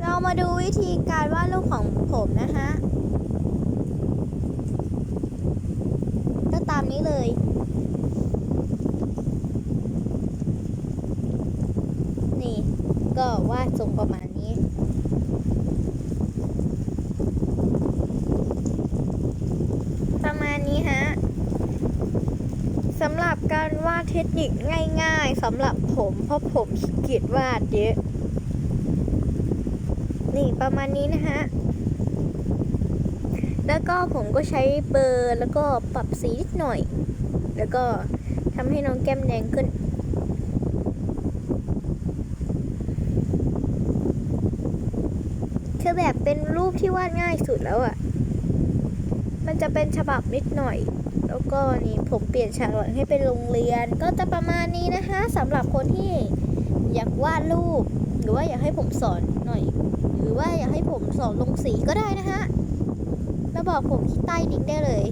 เรามาดูวิธีการวาดรูปของผมนะฮะ ก็ตามนี้เลย นี่ ก็วาดทรงประมาณนี้ ประมาณนี้ฮะสำหรับการวาดเทคนิคง่ายๆสำหรับผม เพราะผมขี้เกียจวาดเยอะ นี่ประมาณนี้นะฮะ แล้วก็ผมก็ใช้เบอร์แล้วก็ปรับสีนิดหน่อย แล้วก็ทำให้น้องแก้มแดงขึ้น คือแบบเป็นรูปที่วาดง่ายสุดแล้วอะ่ะ มันจะเป็นฉบับนิดหน่อยแล้วก็นี่ผมเปลี่ยนฉากหลังให้เป็นโรงเรียนก็จะประมาณนี้นะคะสำหรับคนที่ อยากวาดรูป หรือว่าอยากให้ผมสอนหน่อย หรือว่าอยากให้ผมสอนลงสีก็ได้นะฮะมาบอกผมที่ใต้ลิงก์ได้เลย